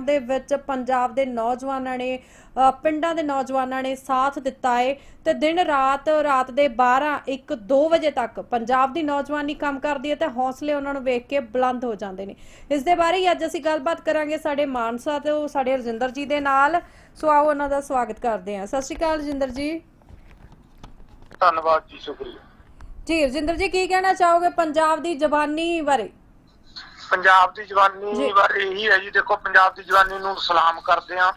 ਬਣਾਉਣ ਦੇ ਵਿੱਚ ਪੰਜਾਬ ਦੇ ਨੌਜਵਾਨਾਂ ਨੇ ਪਿੰਡਾਂ ਦੇ ਨੌਜਵਾਨਾਂ ਨੇ ਸਾਥ ਦਿੱਤਾ ਹੈ ਤੇ ਦਿਨ ਰਾਤ ਰਾਤ ਦੇ 12 1 2 ਵਜੇ ਤੱਕ ਪੰਜਾਬ ਦੀ ਨੌਜਵਾਨੀ ਕੰਮ ਕਰਦੀ ਹੈ ਤੇ ਹੌਸਲੇ ਉਹਨਾਂ ਨੂੰ ਵੇਖ ਕੇ ਬੁਲੰਦ ਹੋ ਜਾਂਦੇ ਨੇ। ਇਸ ਦੇ ਬਾਰੇ ਹੀ ਅੱਜ ਅਸੀਂ ਗੱਲਬਾਤ ਕਰਾਂਗੇ ਸਾਡੇ ਮਾਨਸਾ ਤੋਂ ਸਾਡੇ ਰਜਿੰਦਰ ਜੀ ਦੇ ਨਾਲ। ਸੋ ਆਓ ਉਹਨਾਂ ਦਾ ਸਵਾਗਤ ਕਰਦੇ ਹਾਂ। ਸਤਿ ਸ਼੍ਰੀ ਅਕਾਲ ਰਜਿੰਦਰ ਜੀ। ਧੰਨਵਾਦ ਜੀ ਸ਼ੁਕਰੀਆ। ਜੀ ਰਜਿੰਦਰ ਜੀ ਕੀ ਕਹਿਣਾ ਚਾਹੋਗੇ ਪੰਜਾਬ ਦੀ ਜਵਾਨੀ ਬਾਰੇ? ਪੰਜਾਬ ਦੀ। ਜਵਾਨੀ ਬਾਰੇ ਇਹੀ ਹੈ ਜੀ ਦੇਖੋ ਪੰਜਾਬ ਦੀ ਜਵਾਨੀ ਨੂੰ ਸਲਾਮ ਕਰਦੇ ਆ।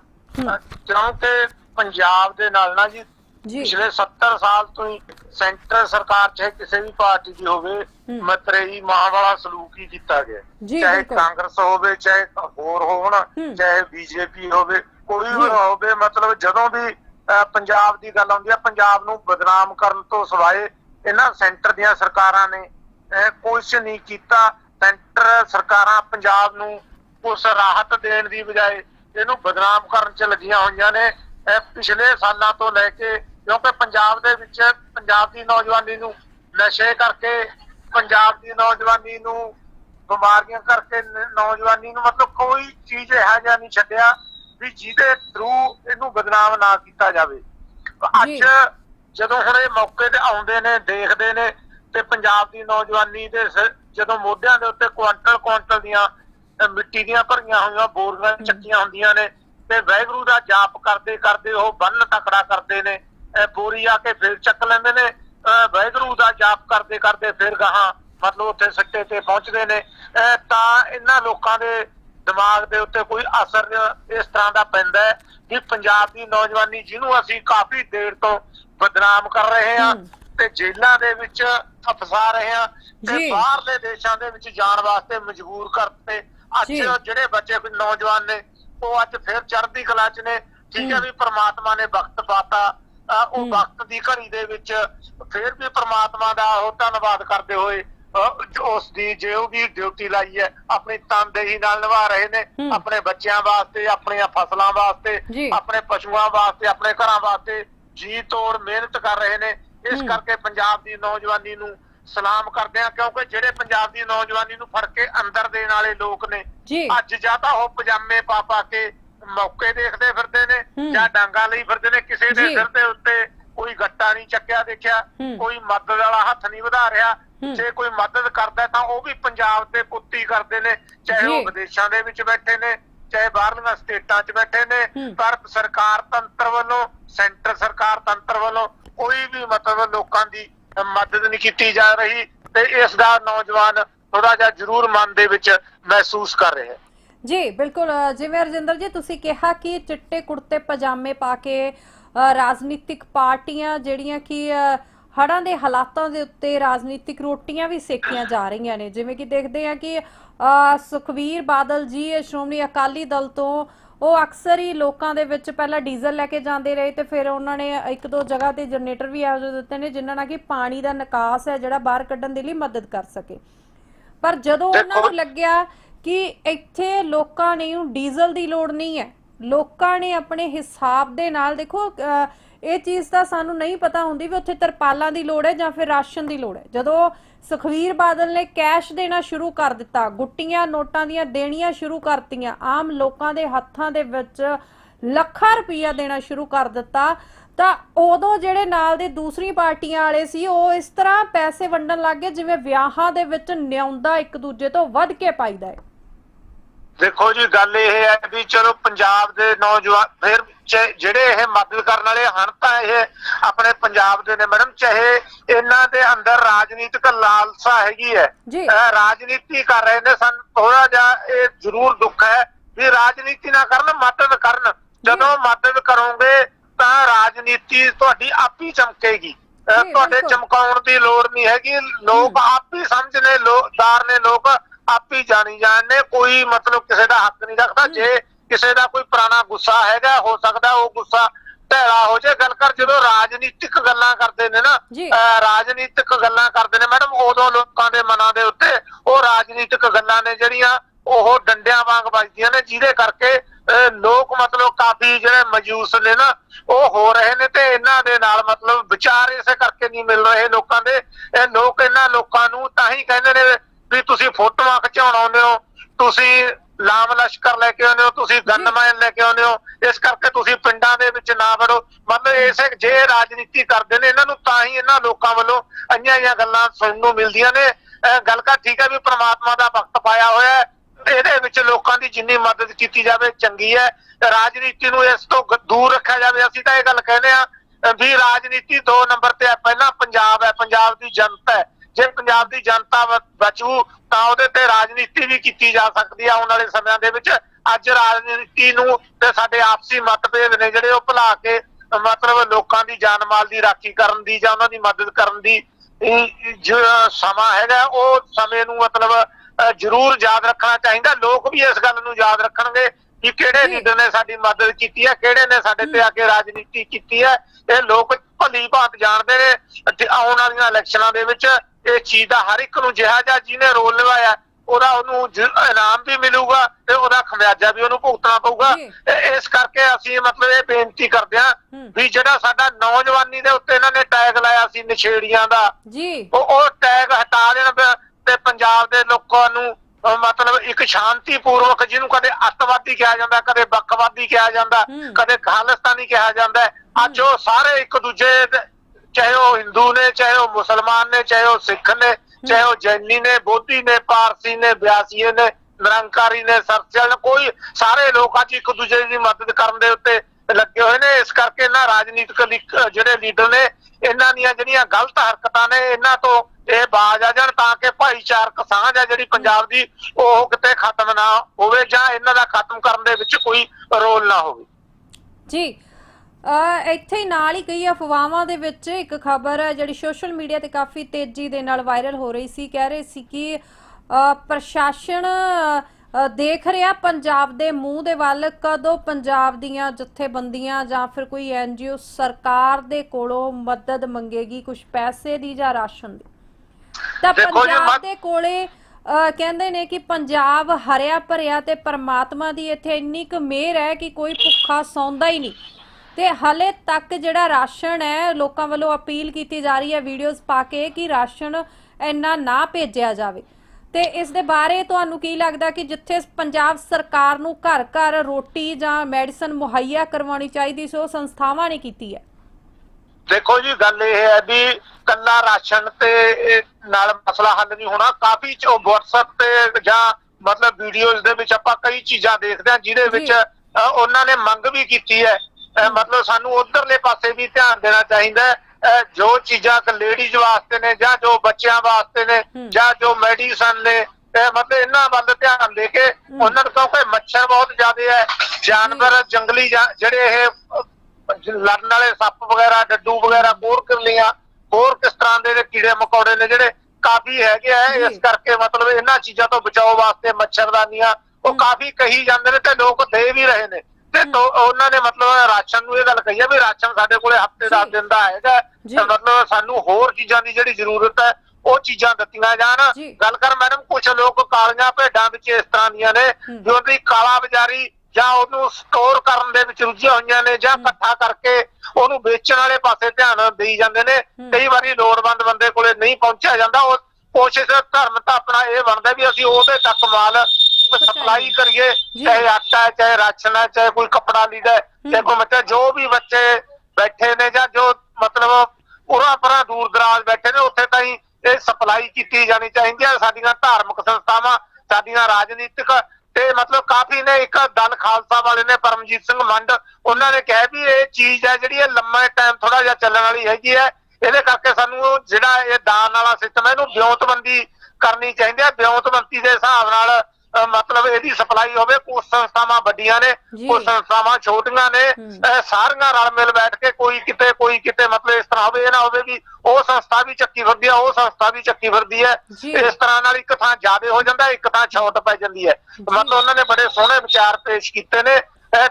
ਕਿਉਂਕਿ ਪੰਜਾਬ ਦੇ ਨਾਲ ਨਾ ਜੀ ਪਿਛਲੇ 70 ਸਾਲ ਤੋਂ ਹੀ ਸੈਂਟਰ ਸਰਕਾਰ ਚਾਹੇ ਕਿਸੇ ਵੀ ਪਾਰਟੀ ਦੀ ਹੋਵੇ। ਮਤਰੇਈ ਮਾਂ ਵਾਲਾ ਸਲੂਕ ਹੀ ਕੀਤਾ ਗਿਆ ਚਾਹੇ। ਕਾਂਗਰਸ ਹੋਵੇ ਚਾਹੇ ਹੋਰ ਹੋਣ। ਚਾਹੇ ਬੀਜੇਪੀ ਹੋਵੇ ਕੋਈ। ਵੀ ਹੋਵੇ ਮਤਲਬ ਜਦੋਂ ਵੀ ਪੰਜਾਬ ਦੀ ਗੱਲ ਆਉਂਦੀ ਹੈ ਪੰਜਾਬ ਨੂੰ ਬਦਨਾਮ ਕਰਨ ਤੋਂ ਸਿਵਾਏ ਇਹਨਾਂ ਸੈਂਟਰ ਦੀਆਂ ਸਰਕਾਰਾਂ ਨੇ ਕੁਛ ਨਹੀਂ ਕੀਤਾ ਸੈਂਟਰ ਸਰਕਾਰਾਂ ਪੰਜਾਬ ਨੂੰ ਉਸ ਰਾਹਤ ਦੇਣ ਦੀ ਬਜਾਏ ਇਹਨੂੰ ਬਦਨਾਮ ਕਰਨ 'ਚ ਲੱਗੀਆਂ ਹੋਈਆਂ ਨੇ ਇਹ ਪਿਛਲੇ ਸਾਲਾਂ ਤੋਂ ਲੈ ਕੇ ਕਿਉਂਕਿ ਪੰਜਾਬ ਦੇ ਵਿੱਚ ਪੰਜਾਬ ਦੀ ਨੌਜਵਾਨੀ ਨੂੰ ਨਸ਼ੇ ਕਰਕੇ ਪੰਜਾਬ ਦੀ ਨੌਜਵਾਨੀ ਨੂੰ ਬਿਮਾਰੀਆਂ ਕਰਕੇ ਨੌਜਵਾਨੀ ਨੂੰ ਮਤਲਬ ਕੋਈ ਚੀਜ਼ ਇਹੋ ਜਿਹਾ ਨਹੀਂ ਛੱਡਿਆ ਵੀ ਜਿਹਦੇ ਥਰੂ ਇਹਨੂੰ ਬਦਨਾਮ ਨਾ ਕੀਤਾ ਜਾਵੇ। ਅੱਜ ਜਦੋਂ ਹੁਣ ਇਹ ਮੌਕੇ ਤੇ ਆਉਂਦੇ ਨੇ ਦੇਖਦੇ ਨੇ ਤੇ ਪੰਜਾਬ ਦੀ ਨੌਜਵਾਨੀ ਦੇ ਜਦੋਂ ਮੋਢਿਆਂ ਦੇ ਉੱਤੇ ਕੁਆਂਟਲ ਕੁਆਂਟਲ ਦੀਆਂ ਮਿੱਟੀ ਦੀਆਂ ਭਰੀਆਂ ਹੋਈਆਂ ਬੋਰੀਆਂ ਚੱਕੀਆਂ ਹੁੰਦੀਆਂ ਨੇ ਤੇ ਵੈਗਰੂ ਦਾ ਜਾਪ ਕਰਦੇ ਕਰਦੇ ਉਹ ਬੰਨ ਤਕੜਾ ਕਰਦੇ ਨੇ ਬੋਰੀ ਆ ਕੇ ਫਿਰ ਚੱਕ ਲੈਂਦੇ ਨੇ ਵੈਗਰੂ ਦਾ ਜਾਪ ਕਰਦੇ ਕਰਦੇ ਫਿਰ ਗਾਹਾਂ ਮਤਲਬ ਉੱਥੇ ਸੱਟੇ ਤੇ ਪਹੁੰਚਦੇ ਨੇ ਤਾਂ ਇਹਨਾਂ ਲੋਕਾਂ ਦੇ ਦਿਮਾਗ ਦੇ ਉੱਤੇ ਕੋਈ ਅਸਰ ਇਸ ਤਰ੍ਹਾਂ ਦਾ ਪੈਂਦਾ ਕਿ ਪੰਜਾਬ ਦੀ ਨੌਜਵਾਨੀ ਜਿਹਨੂੰ ਅਸੀਂ ਕਾਫੀ ਦੇਰ ਤੋਂ ਬਦਨਾਮ ਕਰ ਰਹੇ ਹਾਂ। ਤੇ ਜੇਲ੍ਹਾਂ ਦੇ ਵਿੱਚ ਫਸਾ ਰਹੇ ਜੀ। ਤੇ ਬਾਹਰਲੇ ਦੇਸ਼ਾਂ ਦੇ ਵਿੱਚ ਜਾਣ ਵਾਸਤੇ ਮਜਬੂਰ ਕਰਤੇ ਅੱਜ। ਜਿਹੜੇ ਬੱਚੇ ਕੋਈ ਨੌਜਵਾਨ ਨੇ ਉਹ ਅੱਜ ਫਿਰ ਚੜ੍ਹਦੀ ਕਲਾ 'ਚ ਨੇ ਠੀਕ ਹੈ। ਵੀ ਪ੍ਰਮਾਤਮਾ ਨੇ ਵਕਤ ਪਾਤਾ ਉਹ। ਵਕਤ ਦੀ ਘੜੀ ਦੇ ਵਿੱਚ ਫਿਰ ਵੀ ਪ੍ਰਮਾਤਮਾ ਦਾ ਉਹ ਧੰਨਵਾਦ ਕਰਦੇ ਹੋਏ ਉਸ ਦੀ ਜੋ ਵੀ ਡਿਊਟੀ ਲਾਈ ਹੈ ਆਪਣੀ ਤਨਦੇਹੀ ਨਾਲ ਨਿਭਾ ਰਹੇ ਨੇ। ਆਪਣੇ ਬੱਚਿਆਂ ਵਾਸਤੇ ਆਪਣੀਆਂ ਫਸਲਾਂ ਵਾਸਤੇ। ਆਪਣੇ ਪਸ਼ੂਆਂ ਵਾਸਤੇ ਆਪਣੇ ਘਰਾਂ ਵਾਸਤੇ ਜੀ ਤੋੜ ਮਿਹਨਤ ਕਰ ਰਹੇ ਨੇ ਇਸ। ਕਰਕੇ ਪੰਜਾਬ ਦੀ ਨੌਜਵਾਨੀ ਨੂੰ ਸਲਾਮ ਕਰਦੇ ਆ ਕਿਉਂਕਿ ਜਿਹੜੇ ਪੰਜਾਬ ਦੀ ਨੌਜਵਾਨੀ ਨੂੰ ਫੜ ਕੇ ਅੰਦਰ ਦੇਣ ਵਾਲੇ ਲੋਕ ਨੇ ਅੱਜ ਜਾਂ ਤਾਂ ਉਹ ਪਜਾਮੇ ਪਾ ਪਾ ਕੇ ਮੌਕੇ ਦੇਖਦੇ ਫਿਰਦੇ ਨੇ। ਜਾਂ ਡਾਂਗਾ ਲਈ ਫਿਰਦੇ ਨੇ ਕਿਸੇ ਦੇ। ਸਿਰ ਦੇ ਉੱਤੇ ਕੋਈ ਗੱਟਾ ਨਹੀਂ ਚੱਕਿਆ ਦੇਖਿਆ। ਕੋਈ ਮਦਦ ਵਾਲਾ ਹੱਥ ਨਹੀਂ ਵਧਾ ਰਿਹਾ। ਜੇ ਕੋਈ ਮਦਦ ਕਰਦਾ ਤਾਂ ਉਹ ਵੀ ਪੰਜਾਬ ਦੇ ਪੁੱਤੀ ਕਰਦੇ ਨੇ ਚਾਹੇ ਉਹ। ਵਿਦੇਸ਼ਾਂ ਦੇ ਵਿੱਚ ਬੈਠੇ ਨੇ ਚਾਹੇ ਬਾਹਰਲੀਆਂ ਸਟੇਟਾਂ 'ਚ ਬੈਠੇ ਨੇ। ਪਰ ਸਰਕਾਰ ਤੰਤਰ ਵੱਲੋਂ ਸੈਂਟਰ ਸਰਕਾਰ ਤੰਤਰ ਵੱਲੋਂ ਕੋਈ ਵੀ ਮਤਲਬ ਲੋਕਾਂ ਦੀ ਮਦਦ ਨਹੀਂ ਕੀਤੀ ਜਾ ਰਹੀ ਤੇ ਇਸ ਦਾ ਨੌਜਵਾਨ ਥੋੜਾ ਜਿਹਾ ਜ਼ਰੂਰ ਮਨ ਦੇ ਵਿੱਚ ਮਹਿਸੂਸ ਕਰ ਰਿਹਾ ਹੈ ਜੀ ਬਿਲਕੁਲ ਜਿਵੇਂ ਰਜਿੰਦਰ ਜੀ ਤੁਸੀਂ ਕਿਹਾ ਕਿ ਚਿੱਟੇ ਕੁੜਤੇ ਪਜਾਮੇ ਪਾ ਕੇ ਰਾਜਨੀਤਿਕ ਪਾਰਟੀਆਂ ਜਿਹੜੀਆਂ ਕਿ ਅ, ਹੜ੍ਹਾਂ ਦੇ ਹਾਲਾਤਾਂ ਦੇ ਉੱਤੇ ਰਾਜਨੀਤਿਕ ਰੋਟੀਆਂ ਵੀ ਸੇਕੀਆਂ ਜਾ ਰਹੀਆਂ ਨੇ। ਜਿਵੇਂ ਕਿ ਦੇਖਦੇ ਆ ਕਿ ਸੁਖਵੀਰ ਬਾਦਲ ਜੀ ਇਹ ਸ਼੍ਰੋਮਣੀ ਅਕਾਲੀ ਦਲ ਤੋਂ ਉਹ ਅਕਸਰ ਹੀ ਲੋਕਾਂ ਦੇ ਵਿੱਚ ਪਹਿਲਾਂ ਡੀਜ਼ਲ ਲੈ ਕੇ ਜਾਂਦੇ ਰਹੇ ਤੇ ਫਿਰ ਉਹਨਾਂ ਨੇ ਇੱਕ ਦੋ ਜਗ੍ਹਾ ਤੇ ਜਨਰੇਟਰ ਵੀ ਜਿਹੇ ਦਿੱਤੇ ਨੇ ਜਿਨ੍ਹਾਂ ਨਾਲ ਕਿ ਪਾਣੀ ਦਾ ਨਿਕਾਸ ਹੈ ਜਿਹੜਾ ਬਾਹਰ ਕੱਢਣ ਦੇ ਲਈ ਮਦਦ ਕਰ ਸਕੇ। ਪਰ ਜਦੋਂ ਉਹਨਾਂ ਨੂੰ ਲੱਗਿਆ ਕਿ ਇੱਥੇ ਲੋਕਾਂ ਨੂੰ ਡੀਜ਼ਲ ਦੀ ਲੋੜ ਨਹੀਂ ਹੈ ਲੋਕਾਂ ਨੇ ਆਪਣੇ ਹਿਸਾਬ ਦੇ ਨਾਲ, ਦੇਖੋ ਇਹ ਚੀਜ਼ ਤਾਂ ਸਾਨੂੰ ਨਹੀਂ ਪਤਾ ਹੁੰਦੀ ਵੀ ਉੱਥੇ ਤਰਪਾਲਾਂ ਦੀ ਲੋੜ ਹੈ ਜਾਂ ਫਿਰ ਰਾਸ਼ਨ ਦੀ ਲੋੜ ਹੈ। ਜਦੋਂ ਸੁਖਵੀਰ ਬਾਦਲ ਨੇ ਕੈਸ਼ ਦੇਣਾ ਸ਼ੁਰੂ ਕਰ ਦਿੱਤਾ, ਗੁੱਟੀਆਂ, ਨੋਟਾਂ ਦੀਆਂ ਦੇਣੀਆਂ ਸ਼ੁਰੂ ਕਰਤੀਆਂ, ਆਮ ਲੋਕਾਂ ਦੇ ਹੱਥਾਂ ਦੇ ਵਿੱਚ ਲੱਖਾਂ ਰੁਪਈਆ ਦੇਣਾ ਸ਼ੁਰੂ ਕਰ ਦਿੱਤਾ, ਤਾਂ ਉਦੋਂ ਜਿਹੜੇ ਨਾਲ ਦੇ ਦੂਸਰੀ ਪਾਰਟੀਆਂ ਵਾਲੇ ਸੀ, ਉਹ ਇਸ ਤਰ੍ਹਾਂ ਪੈਸੇ ਵੰਡਣ ਲੱਗ ਗਏ ਜਿਵੇਂ ਵਿਆਹਾਂ ਦੇ ਵਿੱਚ ਨਿਆਉਂਦਾ ਇੱਕ ਦੂਜੇ ਤੋਂ ਵੱਧ ਕੇ ਪਾਈਦਾ ਹੈ। ਦੇਖੋ ਜੀ ਗੱਲ ਇਹ ਹੈ ਵੀ ਚਲੋ ਪੰਜਾਬ ਦੇ ਨੌਜਵਾਨ ਫਿਰ ਜਿਹੜੇ ਇਹ ਮਦਦ ਕਰਨ ਵਾਲੇ ਹਨ ਤਾਂ ਇਹ ਆਪਣੇ ਪੰਜਾਬ ਦੇ ਨੇ ਮੈਡਮ ਚਾਹੇ ਇਹਨਾਂ ਦੇ ਅੰਦਰ ਰਾਜਨੀਤਿਕ ਲਾਲਸਾ ਹੈਗੀ ਹੈ ਰਾਜਨੀਤੀ ਕਰ ਰਹੇ ਨੇ ਸਾਨੂੰ ਥੋੜਾ ਜਿਹਾ ਇਹ ਜ਼ਰੂਰ ਦੁੱਖ ਹੈ ਵੀ ਰਾਜਨੀਤੀ ਨਾ ਕਰਨ ਮਦਦ ਕਰਨ। ਜਦੋਂ ਮਦਦ ਕਰੋਗੇ ਤਾਂ ਰਾਜਨੀਤੀ ਤੁਹਾਡੀ ਆਪ ਹੀ ਚਮਕੇਗੀ। ਤੁਹਾਡੇ। ਚਮਕਾਉਣ ਦੀ ਲੋੜ ਨਹੀਂ ਹੈਗੀ। ਲੋਕ ਆਪ ਹੀ ਸਮਝਨੇ ਲੋਕਦਾਰ ਨੇ ਲੋਕ। ਆਪ ਹੀ ਜਾਣੀ ਜਾਣਨੇ ਕੋਈ ਮਤਲਬ ਕਿਸੇ ਦਾ ਹੱਕ ਨਹੀਂ ਰੱਖਦਾ। ਜੇ ਕਿਸੇ ਦਾ ਕੋਈ ਪੁਰਾਣਾ ਗੁੱਸਾ ਹੈਗਾ ਹੋ ਸਕਦਾ ਉਹ ਗੁੱਸਾ ਢੈਲਾ ਹੋ ਜਾਏ। ਗੱਲ ਕਰ ਜਦੋਂ ਰਾਜਨੀਤਿਕ ਗੱਲਾਂ ਕਰਦੇ ਨੇ ਨਾ ਜੀ। ਰਾਜਨੀਤਿਕ ਗੱਲਾਂ ਕਰਦੇ ਨੇ ਮੈਡਮ ਉਦੋਂ ਲੋਕਾਂ ਦੇ ਮਨਾਂ ਦੇ ਉੱਤੇ ਉਹ ਰਾਜਨੀਤਿਕ ਗੱਲਾਂ ਨੇ ਜਿਹੜੀਆਂ ਉਹ ਡੰਡਿਆਂ ਵਾਂਗ ਵੱਜਦੀਆਂ ਨੇ ਜਿਹਦੇ ਕਰਕੇ ਲੋਕ ਮਤਲਬ ਕਾਫੀ ਜਿਹੜੇ ਮਜੂਸ ਨੇ ਨਾ ਉਹ ਹੋ ਰਹੇ ਨੇ ਤੇ ਇਹਨਾਂ ਦੇ ਨਾਲ ਮਤਲਬ ਵਿਚਾਰ ਇਸੇ ਕਰਕੇ ਨਹੀਂ ਮਿਲ ਰਹੇ ਲੋਕਾਂ ਦੇ। ਇਹ ਲੋਕ ਇਹਨਾਂ ਲੋਕਾਂ ਨੂੰ ਤਾਂ ਹੀ ਕਹਿੰਦੇ ਨੇ ਵੀ ਤੁਸੀਂ ਫੋਟੋਆਂ ਖਿਚਾਉਣ ਆਉਂਦੇ ਹੋ ਤੁਸੀਂ ਲਾਮ ਲਸ਼ਕਰ ਲੈ ਕੇ ਆਉਂਦੇ ਹੋ ਤੁਸੀਂ ਗਨਮੈਨ ਲੈ ਕੇ ਆਉਂਦੇ ਹੋ ਇਸ ਕਰਕੇ ਤੁਸੀਂ ਪਿੰਡਾਂ ਦੇ ਵਿੱਚ ਨਾ ਵੜੋ। ਮਤਲਬ ਇਸੇ ਜੇ ਰਾਜਨੀਤੀ ਕਰਦੇ ਨੇ ਇਹਨਾਂ ਨੂੰ ਤਾਂ ਹੀ ਇਹਨਾਂ ਲੋਕਾਂ ਵੱਲੋਂ ਅੰਨੀਆਂ ਜਿਹੀਆਂ ਗੱਲਾਂ ਸੁਣਨ ਨੂੰ ਮਿਲਦੀਆਂ ਨੇ। ਗੱਲ ਕਰ ਠੀਕ ਹੈ ਵੀ ਪ੍ਰਮਾਤਮਾ ਦਾ ਵਕਤ ਪਾਇਆ ਹੋਇਆ ਹੈ ਇਹਦੇ ਵਿੱਚ ਲੋਕਾਂ ਦੀ ਜਿੰਨੀ ਮਦਦ ਕੀਤੀ ਜਾਵੇ ਚੰਗੀ ਹੈ। ਰਾਜਨੀਤੀ ਨੂੰ ਇਸ ਤੋਂ ਦੂਰ ਰੱਖਿਆ ਜਾਵੇ ਅਸੀਂ ਤਾਂ ਇਹ ਗੱਲ ਕਹਿੰਦੇ ਆ ਵੀ ਰਾਜਨੀਤੀ ਦੋ ਨੰਬਰ ਤੇ ਹੈ ਪਹਿਲਾਂ ਪੰਜਾਬ ਹੈ ਪੰਜਾਬ ਦੀ ਜਨਤਾ ਹੈ। ਜੇ ਪੰਜਾਬ ਦੀ ਜਨਤਾ ਬਚੂ ਤਾਂ ਉਹਦੇ ਤੇ ਰਾਜਨੀਤੀ ਵੀ ਕੀਤੀ ਜਾ ਸਕਦੀ ਹੈ ਆਉਣ ਵਾਲੇ ਸਮਿਆਂ ਦੇ ਵਿੱਚ। ਅੱਜ ਰਾਜਨੀਤੀ ਨੂੰ ਤੇ ਸਾਡੇ ਆਪਸੀ ਮਤਭੇਦ ਨੇ ਜਿਹੜੇ ਉਹ ਭੁਲਾ ਕੇ ਮਤਲਬ ਲੋਕਾਂ ਦੀ ਜਾਨ ਮਾਲ ਦੀ ਰਾਖੀ ਕਰਨ ਦੀ ਜਾਂ ਉਹਨਾਂ ਦੀ ਮਦਦ ਕਰਨ ਦੀ ਜੋ ਸਮਾਂ ਹੈਗਾ। ਉਹ ਸਮੇਂ ਨੂੰ ਮਤਲਬ ਜ਼ਰੂਰ ਯਾਦ ਰੱਖਣਾ ਚਾਹੀਦਾ। ਲੋਕ ਵੀ ਇਸ ਗੱਲ ਨੂੰ ਯਾਦ ਰੱਖਣਗੇ ਕਿ ਕਿਹੜੇ। ਲੀਡਰ ਨੇ ਸਾਡੀ ਮਦਦ ਕੀਤੀ ਹੈ ਕਿਹੜੇ ਨੇ ਸਾਡੇ ਤੇ ਆ ਕੇ ਰਾਜਨੀਤੀ ਕੀਤੀ ਹੈ। ਇਹ ਲੋਕ ਭਲੀ ਭਾਂਤ ਜਾਣਦੇ ਨੇ। ਆਉਣ ਵਾਲੀਆਂ ਇਲੈਕਸ਼ਨਾਂ ਦੇ ਵਿੱਚ ਇਹ ਚੀਜ਼ ਦਾ ਹਰ ਇੱਕ ਨੂੰ ਜਿਹਾ ਜਿਹਾ ਜਿਹਨੇ ਰੋਲ ਨਿਭਾਇਆ ਉਹਦਾ ਉਹਨੂੰ ਇਨਾਮ ਵੀ ਮਿਲੂਗਾ ਤੇ ਉਹਦਾ ਖਮਿਆਜਾ ਵੀ ਉਹਨੂੰ ਭੁਗਤਣਾ ਪਊਗਾ ਇਸ ਕਰਕੇ ਅਸੀਂ ਮਤਲਬ ਇਹ ਬੇਨਤੀ ਕਰਦੇ ਹੂੰ। ਵੀ ਜਿਹੜਾ ਸਾਡਾ ਨੌਜਵਾਨੀ ਦੇ ਉੱਤੇ ਇਹਨਾਂ ਨੇ ਟੈਗ ਲਾਇਆ ਸੀ ਨਸ਼ੇੜੀਆਂ ਦਾ ਉਹ ਉਹ ਟੈਗ ਹਟਾ ਦੇਣ ਤੇ ਪੰਜਾਬ ਦੇ ਲੋਕਾਂ ਨੂੰ ਮਤਲਬ ਇੱਕ ਸ਼ਾਂਤੀਪੂਰਵਕ ਜਿਹਨੂੰ ਕਦੇ ਅੱਤਵਾਦੀ ਕਿਹਾ ਜਾਂਦਾ ਕਦੇ ਬੱਕਵਾਦੀ ਕਿਹਾ ਜਾਂਦਾ। ਕਦੇ ਖਾਲਿਸਤਾਨੀ ਕਿਹਾ ਜਾਂਦਾ। ਅੱਜ ਉਹ ਸਾਰੇ ਇੱਕ ਦੂਜੇ ਚਾਹੇ ਉਹ ਹਿੰਦੂ ਨੇ, ਚਾਹੇ ਉਹ ਮੁਸਲਮਾਨ ਨੇ, ਚਾਹੇ ਉਹ ਸਿੱਖ ਨੇ, ਚਾਹੇ ਉਹ ਜੈਨੀ ਨੇ, ਬੋਧੀ ਨੇ, ਪਾਰਸੀ ਨੇ, ਬਿਆਸੀਏ ਨੇ, ਨਿਰੰਕਾਰੀ ਨੇ ਸਰਚਲ ਨੇ, ਕੋਈ ਸਾਰੇ ਲੋਕ ਅੱਜ ਇੱਕ ਦੂਜੇ ਦੀ ਮਦਦ ਕਰਨ ਦੇ ਉੱਤੇ ਲੱਗੇ ਹੋਏ ਨੇ। ਇਸ ਕਰਕੇ ਨਾ ਰਾਜਨੀਤਿਕ ਜਿਹੜੇ ਲੀਡਰ ਨੇ, ਇਹਨਾਂ ਦੀਆਂ ਜਿਹੜੀਆਂ ਗਲਤ ਹਰਕਤਾਂ ਨੇ, ਇਹਨਾਂ ਤੋਂ ਇਹ ਬਾਜ਼ ਆ ਜਾਣ ਤਾਂ ਕਿ ਭਾਈਚਾਰਕ ਸਾਂਝ ਆ ਜਿਹੜੀ ਪੰਜਾਬ ਦੀ, ਉਹ ਕਿਤੇ ਖਤਮ ਨਾ ਹੋਵੇ ਜਾਂ ਇਹਨਾਂ ਦਾ ਖਤਮ ਕਰਨ ਦੇ ਵਿੱਚ ਕੋਈ ਰੋਲ ਨਾ ਹੋਵੇ। ਜੀ ਇੱਥੇ ਹੀ ਨਾਲ ਹੀ ਕਈ ਅਫਵਾਹਾਂ ਦੇ ਵਿੱਚ ਇੱਕ ਖਬਰ ਹੈ ਜਿਹੜੀ ਸੋਸ਼ਲ ਮੀਡੀਆ ਤੇ ਕਾਫੀ ਤੇਜ਼ੀ ਦੇ ਨਾਲ ਵਾਇਰਲ ਹੋ ਰਹੀ ਸੀ। ਕਹਿ ਰਹੇ ਸੀ ਕਿ ਪ੍ਰਸ਼ਾਸਨ ਦੇਖ ਰਿਹਾ ਪੰਜਾਬ ਦੇ ਮੂੰਹ ਦੇ ਵੱਲ ਕਦੋਂ ਪੰਜਾਬ ਦੀਆਂ ਜਥੇਬੰਦੀਆਂ ਜਾਂ ਫਿਰ ਕੋਈ ਐਨਜੀਓ ਸਰਕਾਰ ਦੇ ਕੋਲੋਂ ਮਦਦ ਮੰਗੇਗੀ ਕੁਝ ਪੈਸੇ ਦੀ ਜਾਂ ਰਾਸ਼ਨ ਦੀ। ਤਾਂ ਪੰਜਾਬ ਦੇ ਕੋਲੇ ਕਹਿੰਦੇ ਨੇ ਕਿ ਪੰਜਾਬ ਹਰਿਆ ਭਰਿਆ ਤੇ ਪਰਮਾਤਮਾ ਦੀ ਇੱਥੇ ਇੰਨੀ ਕੁ ਮਿਹਰ ਹੈ ਕਿ ਕੋਈ ਭੁੱਖਾ ਸੌਂਦਾ ਹੀ ਨਹੀਂ। ਤੇ ਹਲੇ ਤੱਕ ਜਿਹੜਾ ਰਾਸ਼ਨ ਹੈ ਲੋਕਾਂ ਵੱਲੋਂ ਅਪੀਲ ਕੀਤੀ ਜਾ ਰਹੀ ਹੈ ਵੀਡੀਓਜ਼ ਪਾ ਕੇ ਕਿ ਰਾਸ਼ਨ ਇੰਨਾ ਨਾ ਭੇਜਿਆ ਜਾਵੇ। ਤੇ ਇਸ ਦੇ ਬਾਰੇ ਤੁਹਾਨੂੰ ਕੀ ਲੱਗਦਾ ਕਿ ਜਿੱਥੇ ਪੰਜਾਬ ਸਰਕਾਰ ਨੂੰ ਘਰ ਘਰ ਰੋਟੀ ਜਾਂ ਮੈਡੀਸਨ ਮੁਹੱਈਆ ਕਰਵਾਉਣੀ ਚਾਹੀਦੀ ਸੀ ਉਹ ਸੰਸਥਾਵਾਂ ਨੇ ਕੀਤੀ ਹੈ? ਦੇਖੋ ਜੀ ਗੱਲ ਇਹ ਹੈ ਵੀ ਕੱਲਾ ਰਾਸ਼ਨ ਤੇ ਨਾਲ ਮਸਲਾ ਹੱਲ ਨਹੀਂ ਹੋਣਾ। ਕਾਫੀ WhatsApp ਤੇ ਜਾਂ ਮਤਲਬ ਵੀਡੀਓਜ਼ ਦੇ ਵਿੱਚ ਆਪਾਂ ਕਈ ਚੀਜ਼ਾਂ ਦੇਖਦੇ ਹਾਂ ਜਿਹਦੇ ਵਿੱਚ ਉਹਨਾਂ ਨੇ ਮੰਗ ਵੀ ਕੀਤੀ ਹੈ ਮਤਲਬ ਸਾਨੂੰ ਉਧਰਲੇ ਪਾਸੇ ਵੀ ਧਿਆਨ ਦੇਣਾ ਚਾਹੀਦਾ ਜੋ ਚੀਜ਼ਾਂ ਲੇਡੀਜ਼ ਵਾਸਤੇ ਨੇ ਜਾਂ ਜੋ ਬੱਚਿਆਂ ਵਾਸਤੇ ਨੇ। ਜਾਂ ਜੋ ਮੈਡੀਸਨ ਨੇ ਇਹ ਮਤਲਬ ਇਹਨਾਂ ਵੱਲ ਧਿਆਨ ਦੇ ਕੇ ਉਹਨਾਂ ਨੂੰ ਕਿਉਂਕਿ ਮੱਛਰ ਬਹੁਤ ਜ਼ਿਆਦੇ ਹੈ ਜਾਨਵਰ ਜੰਗਲੀ ਜਿਹੜੇ ਇਹ ਲੜਨ ਵਾਲੇ ਸੱਪ ਵਗੈਰਾ ਡੱਡੂ ਵਗੈਰਾ ਹੋਰ ਕਿਰਲੀਆਂ ਹੋਰ ਕਿਸ ਤਰ੍ਹਾਂ ਦੇ ਕੀੜੇ ਮਕੌੜੇ ਨੇ ਜਿਹੜੇ ਕਾਫੀ ਹੈਗੇ ਆ। ਇਸ ਕਰਕੇ ਮਤਲਬ ਇਹਨਾਂ ਚੀਜ਼ਾਂ ਤੋਂ ਬਚਾਓ ਵਾਸਤੇ ਮੱਛਰਦਾਨੀਆਂ ਉਹ ਕਾਫੀ ਕਹੀ ਜਾਂਦੇ ਨੇ ਤੇ ਲੋਕ ਦੇ ਵੀ ਰਹੇ ਨੇ। ਤੇ ਉਹਨਾਂ ਨੇ ਮਤਲਬ ਰਾਸ਼ਨ ਨੂੰ ਇਹ ਗੱਲ ਕਹੀ ਹੈ ਵੀ ਰਾਸ਼ਨ ਸਾਡੇ ਕੋਲੇ ਹਫ਼ਤੇ ਦਾ ਜੀ। ਦਿਨ ਦਾ ਹੈਗਾ ਜੀ। ਤੇ ਮਤਲਬ ਸਾਨੂੰ ਹੋਰ ਚੀਜ਼ਾਂ ਦੀ ਜਿਹੜੀ ਜ਼ਰੂਰਤ ਹੈ ਉਹ ਚੀਜ਼ਾਂ ਦਿੱਤੀਆਂ ਜਾਣ ਜੀ। ਗੱਲ ਕਰ ਮੈਡਮ ਕੁਝ ਲੋਕ ਕਾਲੀਆਂ ਭੇਡਾਂ ਵਿੱਚ ਇਸ ਤਰ੍ਹਾਂ ਦੀਆਂ ਨੇ ਹੂੰ। ਵੀ ਕਾਲਾ ਬਾਜ਼ਾਰੀ ਜਾਂ ਉਹਨੂੰ ਸਟੋਰ ਕਰਨ ਦੇ ਵਿੱਚ ਰੁੱਝੀਆਂ ਹੋਈਆਂ ਨੇ ਜਾਂ ਇਕੱਠਾ ਕਰਕੇ ਉਹਨੂੰ ਵੇਚਣ ਵਾਲੇ ਪਾਸੇ ਧਿਆਨ ਦੇਈ ਜਾਂਦੇ ਨੇ। ਕਈ ਵਾਰੀ ਲੋੜਵੰਦ ਬੰਦੇ ਕੋਲੇ ਨਹੀਂ ਪਹੁੰਚਿਆ ਜਾਂਦਾ ਉਹ ਕੋਸ਼ਿਸ਼ ਧਰਮ ਤਾਂ ਆਪਣਾ ਇਹ ਬਣਦਾ ਵੀ ਅਸੀਂ ਉਹਦੇ ਤੱਕ ਮਾਲ ਸਪਲਾਈ ਕਰੀਏ ਜੀ। ਚਾਹੇ ਆਟਾ ਹੈ ਚਾਹੇ ਰਾਸ਼ਨ ਹੈ ਚਾਹੇ ਕੋਈ ਕੱਪੜਾ ਲੀੜਾ ਹੈ ਚਾਹੇ ਕੋਈ ਮਤਲਬ ਜੋ ਵੀ ਬੱਚੇ ਬੈਠੇ ਨੇ ਜਾਂ ਜੋ ਮਤਲਬ ਉਰਾਂ ਪਰਾਂ ਦੂਰ ਦਰਾਜ ਬੈਠੇ ਨੇ ਉੱਥੇ ਤਾਈਂ ਇਹ ਸਪਲਾਈ ਕੀਤੀ ਜਾਣੀ ਚਾਹੀਦੀ ਹੈ। ਸਾਡੀਆਂ ਧਾਰਮਿਕ ਸੰਸਥਾਵਾਂ ਸਾਡੀਆਂ ਰਾਜਨੀਤਿਕ ਤੇ ਮਤਲਬ ਕਾਫੀ ਨੇ। ਇੱਕ ਦਲ ਖਾਲਸਾ ਵਾਲੇ ਨੇ ਪਰਮਜੀਤ ਸਿੰਘ ਮੰਡ ਉਹਨਾਂ ਨੇ ਕਿਹਾ ਵੀ ਇਹ ਚੀਜ਼ ਹੈ ਜਿਹੜੀ ਇਹ ਲੰਮੇ ਟਾਈਮ ਥੋੜਾ ਜਿਹਾ ਚੱਲਣ ਵਾਲੀ ਹੈਗੀ ਹੈ। ਇਹਦੇ ਕਰਕੇ ਸਾਨੂੰ ਜਿਹੜਾ ਇਹ ਦਾਨ ਵਾਲਾ ਸਿਸਟਮ ਹੈ ਇਹਨੂੰ ਵਿਉਂਤਬੰਦੀ ਕਰਨੀ ਚਾਹੀਦੀ ਹੈ। ਵਿਉਂਤਬੰਦੀ ਦੇ ਹਿਸਾਬ ਨਾਲ ਮਤਲਬ ਇਹਦੀ ਸਪਲਾਈ ਹੋਵੇ ਕੁਝ ਸੰਸਥਾਵਾਂ ਵੱਡੀਆਂ ਨੇ। ਕੁਝ ਸੰਸਥਾਵਾਂ ਛੋਟੀਆਂ ਨੇ ਸਾਰੀਆਂ ਰਲ ਮਿਲ ਬੈਠ ਕੇ ਕੋਈ ਕਿਤੇ ਕੋਈ ਕਿਤੇ ਮਤਲਬ ਇਸ ਤਰ੍ਹਾਂ ਹੋਵੇ ਇਹ ਨਾ ਹੋਵੇ ਵੀ ਉਹ ਸੰਸਥਾ ਵੀ ਚੱਕੀ ਫਿਰਦੀ ਹੈ ਉਹ ਸੰਸਥਾ ਵੀ ਚੱਕੀ ਫਿਰਦੀ ਹੈ। ਇਸ ਤਰ੍ਹਾਂ ਨਾਲ ਇੱਕ ਥਾਂ ਜ਼ਿਆਦੇ ਹੋ ਜਾਂਦਾ ਇੱਕ ਥਾਂ ਛੋਟ ਪੈ ਜਾਂਦੀ ਹੈ। ਮਤਲਬ ਉਹਨਾਂ ਨੇ ਬੜੇ ਸੋਹਣੇ ਵਿਚਾਰ ਪੇਸ਼ ਕੀਤੇ ਨੇ।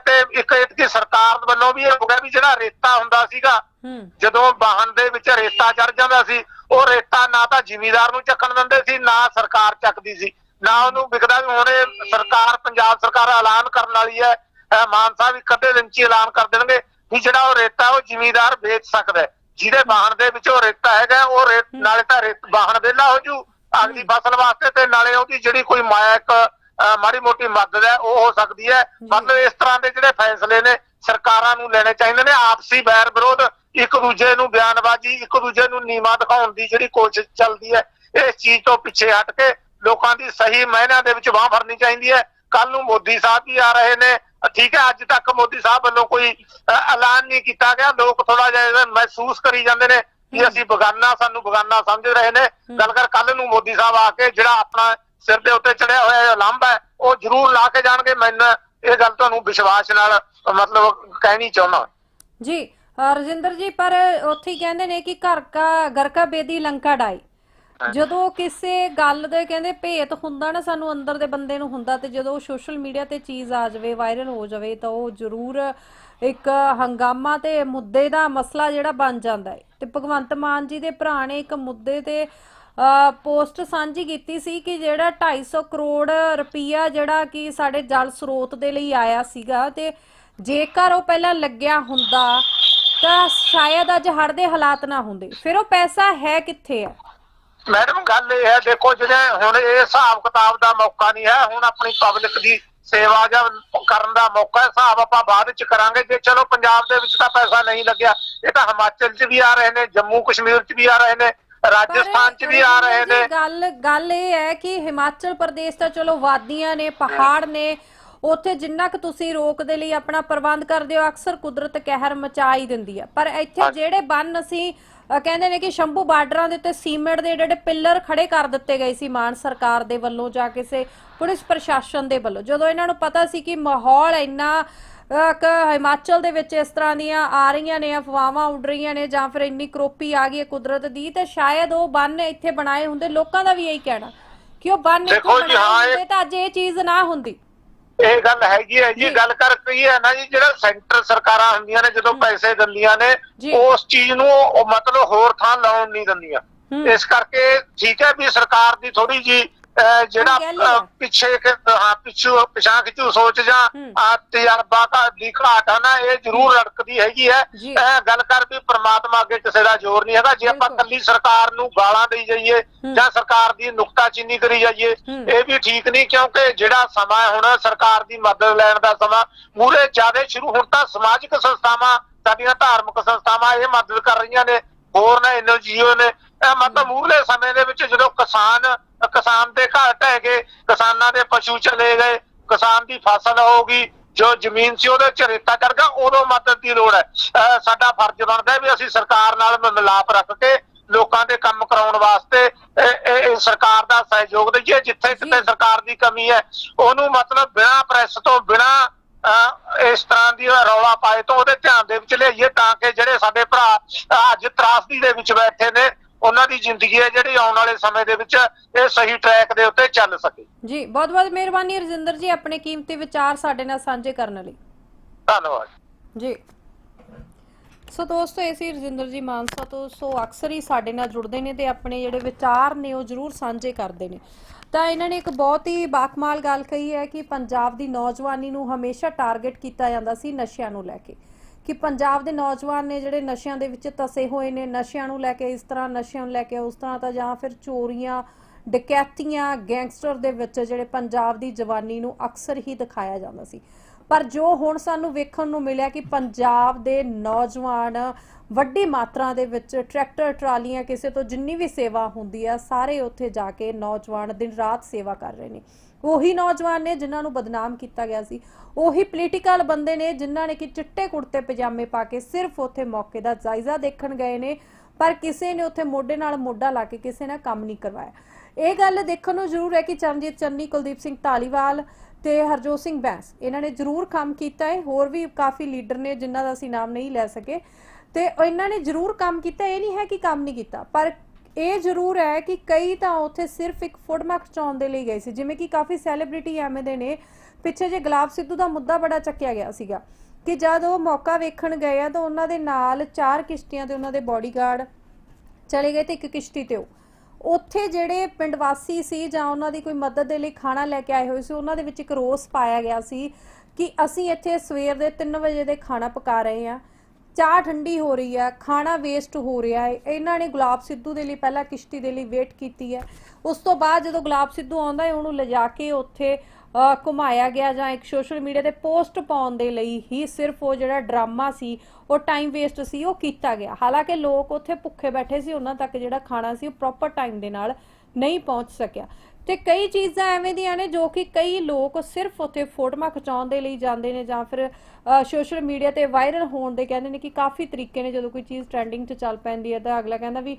ਤੇ ਇੱਕ ਇਤਕੀ ਸਰਕਾਰ ਵੱਲੋਂ ਵੀ ਇਹ ਹੋ ਗਿਆ ਵੀ ਜਿਹੜਾ ਰੇਤਾ ਹੁੰਦਾ ਸੀਗਾ ਜਦੋਂ ਵਾਹਨ ਦੇ ਵਿੱਚ ਰੇਤਾ ਚੜ ਜਾਂਦਾ ਸੀ ਉਹ ਰੇਤਾ ਨਾ ਤਾਂ ਜ਼ਿਮੀਦਾਰ ਨੂੰ ਚੱਕਣ ਦਿੰਦੇ ਸੀ ਨਾ ਸਰਕਾਰ ਚੱਕਦੀ ਸੀ। ਨਾ ਉਹਨੂੰ ਵਿਕਦਾ ਵੀ ਹੁਣ ਸਰਕਾਰ ਪੰਜਾਬ ਸਰਕਾਰ ਐਲਾਨ ਕਰਨ ਵਾਲੀ ਹੈ। ਮਾਨ ਸਾਹਿਬ ਇੱਕ ਅੱਧੇ ਦਿਨ ਚ ਐਲਾਨ ਕਰ ਦੇਣਗੇ ਵੀ ਜਿਹੜਾ ਉਹ ਰੇਤਾ ਉਹ ਜ਼ਿਮੀਦਾਰ ਵੇਚ ਸਕਦਾ ਜਿਹਦੇ ਵਾਹਨ ਦੇ ਵਿੱਚ ਉਹ ਰੇਤਾ ਹੈਗਾ ਉਹ ਰੇਤ ਨਾਲੇ ਤਾਂ ਰੇਤ ਵਾਹਨ ਵਿਹਲਾ ਹੋ ਜੂ ਅਗਲੀ ਫਸਲ ਵਾਸਤੇ ਤੇ ਨਾਲੇ ਉਹਦੀ ਜਿਹੜੀ ਕੋਈ ਮਾਇਕ ਮਾੜੀ ਮੋਟੀ ਮਦਦ ਹੈ ਉਹ ਹੋ ਸਕਦੀ ਹੈ। ਮਤਲਬ ਇਸ ਤਰ੍ਹਾਂ ਦੇ ਜਿਹੜੇ ਫੈਸਲੇ ਨੇ ਸਰਕਾਰਾਂ ਨੂੰ ਲੈਣੇ ਚਾਹੀਦੇ ਨੇ। ਆਪਸੀ ਵੈਰ ਵਿਰੋਧ ਇੱਕ ਦੂਜੇ ਨੂੰ ਬਿਆਨਬਾਜ਼ੀ ਇੱਕ ਦੂਜੇ ਨੂੰ ਨੀਵਾ ਦਿਖਾਉਣ ਦੀ ਜਿਹੜੀ ਕੋਸ਼ਿਸ਼ ਚੱਲਦੀ ਹੈ ਇਸ ਚੀਜ਼ ਤੋਂ ਪਿੱਛੇ ਹਟ ਕੇ ਲੋਕਾਂ ਦੀ ਸਹੀ ਮਾਇਨਿਆਂ ਦੇ ਵਿੱਚ ਬਾਹ ਫੜਨੀ ਚਾਹੀਦੀ ਹੈ। ਕੱਲ ਨੂੰ ਮੋਦੀ ਸਾਹਿਬ ਵੀ ਆ ਰਹੇ ਨੇ। ਠੀਕ ਹੈ ਅੱਜ ਤੱਕ ਮੋਦੀ ਸਾਹਿਬ ਵੱਲੋਂ ਕੋਈ ਐਲਾਨ ਨਹੀਂ ਕੀਤਾ ਗਿਆ। ਲੋਕ ਥੋੜਾ ਜਿਹਾ ਮਹਿਸੂਸ ਕਰੀ ਜਾਂਦੇ ਨੇ ਕਿ ਅਸੀਂ ਬਗਾਨਾ ਸਾਨੂੰ ਬਗਾਨਾ ਸਮਝ ਰਹੇ ਨੇ। ਗੱਲ ਕਰ ਕੱਲ ਨੂੰ ਮੋਦੀ ਸਾਹਿਬ ਆ ਕੇ ਜਿਹੜਾ ਆਪਣਾ ਸਿਰ ਦੇ ਉੱਤੇ ਚੜਿਆ ਹੋਇਆ ਲੰਬ ਹੈ ਉਹ ਜ਼ਰੂਰ ਲਾ ਕੇ ਜਾਣਗੇ। ਮੈਨੂੰ ਇਹ ਗੱਲ ਤੁਹਾਨੂੰ ਵਿਸ਼ਵਾਸ ਨਾਲ ਮਤਲਬ ਕਹਿਣੀ ਚਾਹੁੰਦਾ। ਜੀ ਰਜਿੰਦਰ ਜੀ ਪਰ ਉੱਥੇ ਕਹਿੰਦੇ ਨੇ ਕਿ ਘਰ ਕਾ ਘਰ ਕਾ ਬੇਦੀ ਲੰਕਾ ਡਾਈ। ਜਦੋਂ ਕਿਸੇ ਗੱਲ ਦੇ ਕਹਿੰਦੇ ਭੇਤ ਹੁੰਦਾ ਨਾ ਸਾਨੂੰ ਅੰਦਰ ਦੇ ਬੰਦੇ ਨੂੰ ਹੁੰਦਾ ਤੇ ਜਦੋਂ ਸੋਸ਼ਲ ਮੀਡੀਆ ਤੇ ਚੀਜ਼ ਆ ਜਾਵੇ ਵਾਇਰਲ ਹੋ ਜਾਵੇ ਤਾਂ ਉਹ ਜ਼ਰੂਰ ਇੱਕ ਹੰਗਾਮਾ ਤੇ ਮੁੱਦੇ ਦਾ ਮਸਲਾ ਜਿਹੜਾ ਬਣ ਜਾਂਦਾ ਹੈ। ਤੇ ਭਗਵੰਤ ਮਾਨ ਜੀ ਦੇ ਭਰਾ ਨੇ ਇੱਕ ਮੁੱਦੇ ਤੇ ਪੋਸਟ ਸਾਂਝੀ ਕੀਤੀ ਸੀ ਕਿ ਜਿਹੜਾ 250 ਕਰੋੜ ਰੁਪਈਆ ਜਿਹੜਾ ਕਿ ਸਾਡੇ ਜਲ ਸਰੋਤ ਦੇ ਲਈ ਆਇਆ ਸੀਗਾ ਤੇ ਜੇਕਰ ਉਹ ਪਹਿਲਾਂ ਲੱਗਿਆ ਹੁੰਦਾ ਤਾਂ ਸ਼ਾਇਦ ਅੱਜ ਹੜ ਦੇ ਹਾਲਾਤ ਨਾ ਹੁੰਦੇ। ਫਿਰ ਉਹ ਪੈਸਾ ਹੈ ਕਿੱਥੇ ਹੈ ਮੈਡਮ ਗੱਲ ਇਹ ਹੈ ਦੇਖੋ ਜਿਹੜੇ ਹੁਣ ਇਹ ਹਿਸਾਬ ਕਿਤਾਬ ਦਾ ਮੌਕਾ ਨਹੀਂ ਹੈ ਹੁਣ ਆਪਣੀ ਪਬਲਿਕ ਦੀ ਸੇਵਾ ਜਾਂ ਕਰਨ ਦਾ ਮੌਕਾ ਹੈ ਹਿਸਾਬ ਆਪਾਂ ਬਾਅਦ ਚ ਕਰਾਂਗੇ। ਜੇ ਚਲੋ ਪੰਜਾਬ ਦੇ ਵਿੱਚ ਤਾਂ ਪੈਸਾ ਨਹੀਂ ਲੱਗਿਆ ਇਹ ਤਾਂ ਹਿਮਾਚਲ 'ਚ ਵੀ ਆ ਰਹੇ ਨੇ ਜੰਮੂ ਕਸ਼ਮੀਰ 'ਚ ਵੀ ਆ ਰਹੇ ਨੇ ਰਾਜਸਥਾਨ 'ਚ ਵੀ ਆ ਰਹੇ ਜੀ, ਨੇ ਗੱਲ ਗੱਲ ਇਹ ਹੈ ਕਿ ਹਿਮਾਚਲ ਪ੍ਰਦੇਸ਼ ਤਾਂ ਚਲੋ ਵਾਦੀਆਂ ਨੇ ਪਹਾੜ ਨੇ ਉੱਥੇ ਜਿੰਨਾ ਕੁ ਤੁਸੀਂ ਰੋਕ ਦੇ ਲਈ ਆਪਣਾ ਪ੍ਰਬੰਧ ਕਰਦੇ ਹੋ ਅਕਸਰ ਕੁਦਰਤ ਕਹਿਰ ਮਚਾ ਹੀ ਦਿੰਦੀ ਹੈ ਪਰ ਇੱਥੇ ਜਿਹੜੇ ਬੰਨ ਅਸੀਂ ਕਹਿੰਦੇ ਨੇ ਕਿ ਸ਼ੰਭੂ ਬਾਰਡਰਾਂ ਦੇ ਉੱਤੇ ਸੀਮੈਂਟ ਦੇ ਜਿਹੜੇ ਪਿੱਲਰ ਖੜੇ ਕਰ ਦਿੱਤੇ ਗਏ ਸੀ ਮਾਨ ਸਰਕਾਰ ਦੇ ਵੱਲੋਂ ਜਾਂ ਕਿਸੇ ਪੁਲਿਸ ਪ੍ਰਸ਼ਾਸਨ ਦੇ ਵੱਲੋਂ। ਜਦੋਂ ਇਹਨਾਂ ਨੂੰ ਪਤਾ ਸੀ ਕਿ ਮਾਹੌਲ ਇੰਨਾ ਕ ਹਿਮਾਚਲ ਦੇ ਵਿੱਚ ਇਸ ਤਰ੍ਹਾਂ ਦੀਆਂ ਆ ਰਹੀਆਂ ਨੇ ਅਫਵਾਹਾਂ ਉੱਡ ਰਹੀਆਂ ਨੇ ਜਾਂ ਫਿਰ ਇੰਨੀ ਕਰੋਪੀ ਆ ਗਈ ਹੈ ਕੁਦਰਤ ਦੀ ਤੇ ਸ਼ਾਇਦ ਉਹ ਬੰਨ ਇੱਥੇ ਬਣਾਏ ਹੁੰਦੇ। ਲੋਕਾਂ ਦਾ ਵੀ ਇਹੀ ਕਹਿਣਾ ਕਿ ਉਹ ਬੰਨ ਇੱਥੇ ਬਣਾਏ ਹੁੰਦੇ ਤਾਂ ਅੱਜ ਇਹ ਚੀਜ਼ ਨਾ ਹੁੰਦੀ। ਇਹ ਗੱਲ ਹੈਗੀ ਹੈ ਜੀ ਗੱਲ ਕਰ ਕਹੀ ਹੈ ਨਾ ਜੀ ਜਿਹੜਾ ਸੈਂਟਰ ਸਰਕਾਰਾਂ ਹੁੰਦੀਆਂ ਨੇ ਜਦੋਂ ਪੈਸੇ ਦਿੰਦੀਆਂ ਨੇ। ਉਸ ਚੀਜ਼ ਨੂੰ ਮਤਲਬ ਹੋਰ ਥਾਂ ਲਾਉਣ ਨਹੀਂ ਦਿੰਦੀਆਂ। ਇਸ ਕਰਕੇ ਠੀਕ ਹੈ ਵੀ ਸਰਕਾਰ ਦੀ ਥੋੜੀ ਜੀ ਜਿਹੜਾ ਹੈ। ਪਿੱਛੇ ਕਿ ਹਾਂ ਪਿੱਛੂ ਪਿਛਾਂ ਖਿੱਚੂ ਸੋਚ ਜਾਂ ਹੂੰ। ਆ, ਤਜਰਬਾ ਦਾ ਦੀ ਘਾਟ ਆ ਨਾ ਇਹ ਜ਼ਰੂਰ ਰੜਕਦੀ ਹੈਗੀ ਹੈ। ਇਹ ਗੱਲ ਕਰ ਵੀ ਪ੍ਰਮਾਤਮਾ ਅੱਗੇ ਕਿਸੇ ਦਾ ਜ਼ੋਰ ਨਹੀਂ ਹੈਗਾ ਜੇ ਆਪਾਂ। ਕੱਲੀ ਸਰਕਾਰ ਨੂੰ ਗਾਲਾਂ ਦੇਈ ਜਾਈਏ ਹੂੰ। ਜਾਂ ਸਰਕਾਰ ਦੀ ਨੁਕਤਾਚੀਨੀ ਕਰੀ ਜਾਈਏ ਹੂੰ। ਇਹ ਵੀ ਠੀਕ ਨਹੀਂ ਕਿਉਂਕਿ ਜਿਹੜਾ ਸਮਾਂ ਹੈ ਹੁਣ ਸਰਕਾਰ ਦੀ ਮਦਦ ਲੈਣ ਦਾ ਸਮਾਂ ਮੂਰੇ ਜ਼ਿਆਦਾ ਸ਼ੁਰੂ ਹੁਣ ਤਾਂ ਸਮਾਜਿਕ ਸੰਸਥਾਵਾਂ ਸਾਡੀਆਂ ਧਾਰਮਿਕ ਸੰਸਥਾਵਾਂ ਇਹ ਮਦਦ ਕਰ ਰਹੀਆਂ ਨੇ ਹੋਰ ਨੇ ਐਨਜੀਓ ਨੇ ਮਤਲਬ ਮੂਰਲੇ ਸਮੇਂ ਦੇ ਵਿੱਚ ਜਦੋਂ ਕਿਸਾਨ ਕਿਸਾਨ ਦੇ ਘਰ ਢਹਿ ਗਏ ਕਿਸਾਨਾਂ ਦੇ ਪਸ਼ੂ ਚਲੇ ਗਏ ਕਿਸਾਨ ਦੀ ਫਸਲ ਹੋ ਗਈ ਜੋ ਜ਼ਮੀਨ ਸੀ ਉਹਦੇ ਚ ਰੇਤਾ ਗਿਆ ਉਦੋਂ ਮਦਦ ਦੀ ਲੋੜ ਹੈ। ਸਾਡਾ ਫਰਜ਼ ਬਣਦਾ ਵੀ ਅਸੀਂ ਸਰਕਾਰ ਨਾਲ ਮਿਲਾਪ ਰੱਖ ਕੇ ਲੋਕਾਂ ਦੇ ਕੰਮ ਕਰਾਉਣ ਵਾਸਤੇ ਇਹ- ਸਰਕਾਰ ਦਾ ਸਹਿਯੋਗ ਦਈਏ ਜਿੱਥੇ ਕਿਤੇ ਸਰਕਾਰ ਦੀ ਕਮੀ ਹੈ ਉਹਨੂੰ ਮਤਲਬ ਬਿਨਾਂ ਪ੍ਰੈਸ ਤੋਂ ਬਿਨਾਂ ਇਸ ਤਰ੍ਹਾਂ ਦੀ ਰੌਲਾ ਪਾਏ ਤੋਂ ਉਹਦੇ ਧਿਆਨ ਦੇ ਵਿੱਚ ਲਿਆਈਏ ਤਾਂ ਕਿ ਜਿਹੜੇ ਸਾਡੇ ਭਰਾ ਅੱਜ ਤਰਾਸਦੀ ਦੇ ਵਿੱਚ ਬੈਠੇ ਨੇ ਉਹਨਾਂ ਦੀ ਜ਼ਿੰਦਗੀ ਹੈ ਜਿਹੜੀ ਆਉਣ ਵਾਲੇ ਸਮੇਂ ਦੇ ਵਿੱਚ ਇਹ ਸਹੀ ਟਰੈਕ ਦੇ ਉੱਤੇ ਚੱਲ ਸਕੇ। ਜੀ ਬਹੁਤ ਬਹੁਤ ਮਿਹਰਬਾਨੀ ਰਜਿੰਦਰ ਜੀ ਆਪਣੇ ਕੀਮਤੀ ਵਿਚਾਰ ਸਾਡੇ ਨਾਲ ਸਾਂਝੇ ਕਰਨ ਲਈ। ਧੰਨਵਾਦ। ਜੀ। ਸੋ ਦੋਸਤੋ ਇਹ ਸੀ ਰਜਿੰਦਰ ਜੀ ਮਾਨਸਾ ਤੋਂ। ਸੋ ਅਕਸਰ ਹੀ ਸਾਡੇ ਨਾਲ ਜੁੜਦੇ ਨੇ ਤੇ ਆਪਣੇ ਜਿਹੜੇ ਵਿਚਾਰ ਨੇ ਉਹ ਜ਼ਰੂਰ ਸਾਂਝੇ ਕਰਦੇ ਨੇ। ਤਾਂ ਇਹਨਾਂ ਨੇ ਇੱਕ ਬਹੁਤ ਹੀ ਬਾਕਮਾਲ ਗੱਲ ਕਹੀ ਹੈ ਕਿ ਪੰਜਾਬ ਦੀ ਨੌਜਵਾਨੀ ਨੂੰ ਹਮੇਸ਼ਾ ਟਾਰਗੇਟ ਕੀਤਾ ਜਾਂਦਾ ਸੀ ਨਸ਼ਿਆਂ ਨੂੰ ਲੈ ਕੇ। ਕਿ ਪੰਜਾਬ ਦੇ ਨੌਜਵਾਨ ਨੇ ਜਿਹੜੇ ਨਸ਼ਿਆਂ ਦੇ ਵਿੱਚ ਤਸੇ ਹੋਏ ਨੇ, ਨਸ਼ਿਆਂ ਨੂੰ ਲੈ ਕੇ ਇਸ ਤਰ੍ਹਾਂ, ਨਸ਼ਿਆਂ ਨੂੰ ਲੈ ਕੇ ਉਸ ਤਰ੍ਹਾਂ ਤਾਂ ਜਾਂ ਫਿਰ ਚੋਰੀਆਂ, ਡਕੈਤੀਆਂ, ਗੈਂਗਸਟਰ ਦੇ ਵਿੱਚ ਜਿਹੜੇ ਪੰਜਾਬ ਦੀ ਜਵਾਨੀ ਨੂੰ ਅਕਸਰ ਹੀ ਦਿਖਾਇਆ ਜਾਂਦਾ ਸੀ। ਪਰ ਜੋ ਹੁਣ ਸਾਨੂੰ ਵੇਖਣ ਨੂੰ ਮਿਲਿਆ ਕਿ ਪੰਜਾਬ ਦੇ ਨੌਜਵਾਨ ਵੱਡੀ ਮਾਤਰਾ ਦੇ ਵਿੱਚ ਟਰੈਕਟਰ, ਟਰਾਲੀਆਂ, ਕਿਸੇ ਤੋਂ ਜਿੰਨੀ ਵੀ ਸੇਵਾ ਹੁੰਦੀ ਆ, ਸਾਰੇ ਉੱਥੇ ਜਾ ਕੇ ਨੌਜਵਾਨ ਦਿਨ ਰਾਤ ਸੇਵਾ ਕਰ ਰਹੇ ਨੇ। ਉਹੀ ਨੌਜਵਾਨ ਨੇ ਜਿਨ੍ਹਾਂ ਨੂੰ ਬਦਨਾਮ ਕੀਤਾ ਗਿਆ ਸੀ। ਉਹੀ ਪੋਲੀਟੀਕਲ ਬੰਦੇ ਨੇ ਜਿਨ੍ਹਾਂ ਨੇ ਕਿ ਚਿੱਟੇ ਕੁੜਤੇ ਪਜਾਮੇ ਪਾ ਕੇ ਸਿਰਫ ਉੱਥੇ ਮੌਕੇ ਦਾ ਜਾਇਜ਼ਾ ਦੇਖਣ ਗਏ ਨੇ, ਪਰ ਕਿਸੇ ਨੇ ਉੱਥੇ ਮੋਢੇ ਨਾਲ ਮੋਢਾ ਲਾ ਕੇ ਕਿਸੇ ਨਾਲ ਕੰਮ ਨਹੀਂ ਕਰਵਾਇਆ। ਇਹ ਗੱਲ ਦੇਖਣ ਨੂੰ ਜ਼ਰੂਰ ਹੈ ਕਿ ਚਰਨਜੀਤ ਚੰਨੀ, ਕੁਲਦੀਪ ਸਿੰਘ ਢਾਲੀਵਾਲ ਤੇ ਹਰਜੋਤ ਸਿੰਘ ਬੈਂਸ, ਇਹਨਾਂ ਨੇ ਜ਼ਰੂਰ ਕੰਮ ਕੀਤਾ ਹੈ। ਹੋਰ ਵੀ ਕਾਫੀ ਲੀਡਰ ਨੇ ਜਿਨ੍ਹਾਂ ਦਾ ਅਸੀਂ ਨਾਮ ਨਹੀਂ ਲੈ ਸਕੇ। ਤੇ ਇਹਨਾਂ ਨੇ ਜ਼ਰੂਰ ਕੰਮ ਕੀਤਾ। ਇਹ ਨਹੀਂ ਹੈ ਕਿ ਕੰਮ ਨਹੀਂ ਕੀਤਾ, ਪਰ ਇਹ ਜ਼ਰੂਰ ਹੈ ਕਿ ਕਈ ਤਾਂ ਉੱਥੇ ਸਿਰਫ ਇੱਕ ਫੋਟੋ ਖਿਚਾਉਣ ਦੇ ਲਈ ਗਏ ਸੀ, ਜਿਵੇਂ ਕਿ ਕਾਫੀ ਸੈਲੀਬ੍ਰਿਟੀ ਐਵੇਂ ਦੇ ਨੇ। ਪਿੱਛੇ ਜੇ ਗੁਲਾਬ ਸਿੱਧੂ ਦਾ ਮੁੱਦਾ ਬੜਾ ਚੱਕਿਆ ਗਿਆ ਸੀਗਾ ਕਿ ਜਦ ਉਹ ਮੌਕਾ ਵੇਖਣ ਗਏ ਆ ਤਾਂ ਉਹਨਾਂ ਦੇ ਨਾਲ ਚਾਰ ਕਿਸ਼ਤੀਆਂ ਤੇ ਉਹਨਾਂ ਦੇ ਬੋਡੀਗਾਰਡ ਚਲੇ ਗਏ ਤੇ ਇੱਕ ਕਿਸ਼ਤੀ ਤੇ ਉਹ। ਉੱਥੇ ਜਿਹੜੇ ਪਿੰਡ ਵਾਸੀ ਸੀ ਜਾਂ ਉਹਨਾਂ ਦੀ ਕੋਈ ਮਦਦ ਦੇ ਲਈ ਖਾਣਾ ਲੈ ਕੇ ਆਏ ਹੋਏ ਸੀ, ਉਹਨਾਂ ਦੇ ਵਿੱਚ ਇੱਕ ਰੋਸ ਪਾਇਆ ਗਿਆ ਸੀ ਕਿ ਅਸੀਂ ਇੱਥੇ ਸਵੇਰ ਦੇ 3 ਵਜੇ ਦੇ ਖਾਣਾ ਪਕਾ ਰਹੇ ਹਾਂ। ਚਾਹ ਠੰਡੀ ਹੋ ਰਹੀ ਹੈ ਖਾਣਾ ਵੇਸਟ ਹੋ ਰਿਹਾ ਹੈ। ਇਹਨਾਂ ਨੇ ਗੁਲਾਬ ਸਿੱਧੂ ਦੇ ਲਈ ਪਹਿਲਾਂ ਕਿਸ਼ਤੀ ਦੇ ਲਈ ਵੇਟ ਕੀਤੀ ਹੈ। ਉਸ ਤੋਂ ਬਾਅਦ ਜਦੋਂ ਗੁਲਾਬ ਸਿੱਧੂ ਆਉਂਦਾ ਹੈ ਉਹਨੂੰ ਲਿਜਾ ਕੇ ਉੱਥੇ ਅ, ਘੁਮਾਇਆ ਗਿਆ ਜਾਂ ਇੱਕ ਸੋਸ਼ਲ ਮੀਡੀਆ ਤੇ ਪੋਸਟ ਪਾਉਣ ਦੇ ਲਈ ਹੀ ਸਿਰਫ ਉਹ ਜਿਹੜਾ ਡਰਾਮਾ ਸੀ ਉਹ ਟਾਈਮ ਵੇਸਟ ਸੀ ਉਹ ਕੀਤਾ ਗਿਆ। ਹਾਲਾਂਕਿ ਲੋਕ ਉੱਥੇ ਭੁੱਖੇ ਬੈਠੇ ਸੀ ਉਹਨਾਂ ਤੱਕ ਜਿਹੜਾ ਖਾਣਾ ਸੀ ਉਹ ਪ੍ਰੋਪਰ ਟਾਈਮ ਦੇ ਨਾਲ ਨਹੀਂ ਪਹੁੰਚ ਸਕਿਆ। ਤੇ ਕਈ ਚੀਜ਼ਾਂ ਐਵੇਂ ਦੀਆਂ ਨੇ ਜੋ ਕਿ ਕਈ ਲੋਕ ਸਿਰਫ ਉੱਥੇ ਫੋਟੋਆਂ ਖਿਚਾਉਣ ਦੇ ਲਈ ਜਾਂਦੇ ਨੇ ਜਾਂ ਫਿਰ ਸੋਸ਼ਲ ਮੀਡੀਆ ਤੇ ਵਾਇਰਲ ਹੋਣ ਦੇ ਕਹਿੰਦੇ ਨੇ ਕਿ ਕਾਫੀ ਤਰੀਕੇ ਨੇ ਜਦੋਂ ਕੋਈ ਚੀਜ਼ ਟ੍ਰੈਂਡਿੰਗ 'ਚ ਚੱਲ ਪੈਂਦੀ ਹੈ ਤਾਂ ਅਗਲਾ ਕਹਿੰਦਾ ਵੀ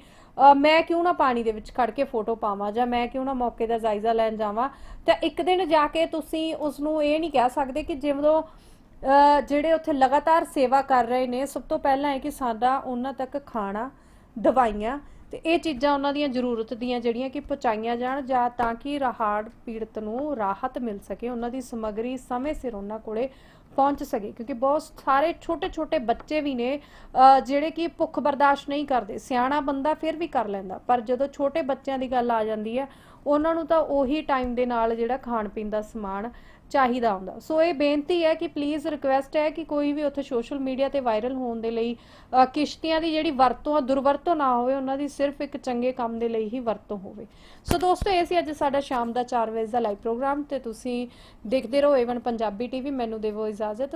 ਮੈਂ ਕਿਉਂ ਨਾ ਪਾਣੀ ਦੇ ਵਿੱਚ ਖੜ ਕੇ ਫੋਟੋ ਪਾਵਾਂ ਜਾਂ ਮੈਂ ਕਿਉਂ ਨਾ ਮੌਕੇ ਦਾ ਜਾਇਜ਼ਾ ਲੈਣ ਜਾਵਾਂ। ਤਾਂ ਇੱਕ ਦਿਨ ਜਾ ਕੇ ਤੁਸੀਂ ਉਸ ਨੂੰ ਇਹ ਨਹੀਂ ਕਹਿ ਸਕਦੇ ਕਿ ਜਿਵੇਂ ਜਿਹੜੇ ਉੱਥੇ ਲਗਾਤਾਰ ਸੇਵਾ ਕਰ ਰਹੇ ਨੇ, ਸਭ ਤੋਂ ਪਹਿਲਾਂ ਹੈ ਕਿ ਸਾਡਾ ਉਹਨਾਂ ਤੱਕ ਖਾਣਾ, ਦਵਾਈਆਂ ਤੇ ਇਹ ਚੀਜ਼ਾਂ ਉਹਨਾਂ ਦੀਆਂ ਜ਼ਰੂਰਤ ਦੀਆਂ ਜਿਹੜੀਆਂ ਕਿ ਪਹੁੰਚਾਈਆਂ ਜਾਣ ਜਾਂ ਤਾਂ ਕਿ ਰਾਹੜ ਪੀੜਤ ਨੂੰ ਰਾਹਤ ਮਿਲ ਸਕੇ, ਉਹਨਾਂ ਦੀ ਸਮੱਗਰੀ ਸਮੇਂ ਸਿਰ ਉਹਨਾਂ ਕੋਲੇ ਪਹੁੰਚ ਸਕੇ। ਕਿਉਂਕਿ ਬਹੁਤ ਸਾਰੇ ਛੋਟੇ ਛੋਟੇ ਬੱਚੇ ਵੀ ਨੇ ਜਿਹੜੇ ਕਿ ਭੁੱਖ ਬਰਦਾਸ਼ਤ ਨਹੀਂ ਕਰਦੇ। ਸਿਆਣਾ ਬੰਦਾ ਫਿਰ ਵੀ ਕਰ ਲੈਂਦਾ। ਪਰ ਜਦੋਂ ਛੋਟੇ ਬੱਚਿਆਂ ਦੀ ਗੱਲ ਆ ਜਾਂਦੀ ਹੈ, ਉਹਨਾਂ ਨੂੰ ਤਾਂ ਉਹੀ ਟਾਈਮ ਦੇ ਨਾਲ ਜਿਹੜਾ ਖਾਣ ਪੀਣ ਦਾ ਸਮਾਨ ਚਾਹੀਦਾ ਹੁੰਦਾ। ਸੋ ਇਹ ਬੇਨਤੀ ਹੈ ਕਿ ਪਲੀਜ਼ ਰਿਕੁਐਸਟ ਹੈ ਕਿ ਕੋਈ ਵੀ ਉੱਥੇ ਸੋਸ਼ਲ ਮੀਡੀਆ ਤੇ ਵਾਇਰਲ ਹੋਣ ਦੇ ਲਈ ਕਿਸ਼ਤੀਆਂ ਦੀ ਜਿਹੜੀ ਵਰਤੋਂ ਆ, ਦੁਰਵਰਤੋਂ ਨਾ ਹੋਵੇ, ਉਹਨਾਂ ਦੀ ਸਿਰਫ ਇੱਕ ਚੰਗੇ ਕੰਮ ਦੇ ਲਈ ਹੀ ਵਰਤੋਂ ਹੋਵੇ। ਸੋ ਦੋਸਤੋ, ਇਹ ਸੀ ਅੱਜ ਸਾਡਾ ਸ਼ਾਮ ਦਾ 4 ਵਜੇ ਦਾ ਲਾਈਵ ਪ੍ਰੋਗਰਾਮ ਤੇ ਤੁਸੀਂ ਦੇਖਦੇ ਰਹੋ ਏਵਨ ਪੰਜਾਬੀ ਟੀਵੀ ਮੈਨੂੰ ਦੇਵੋ ਇਜਾਜ਼ਤ।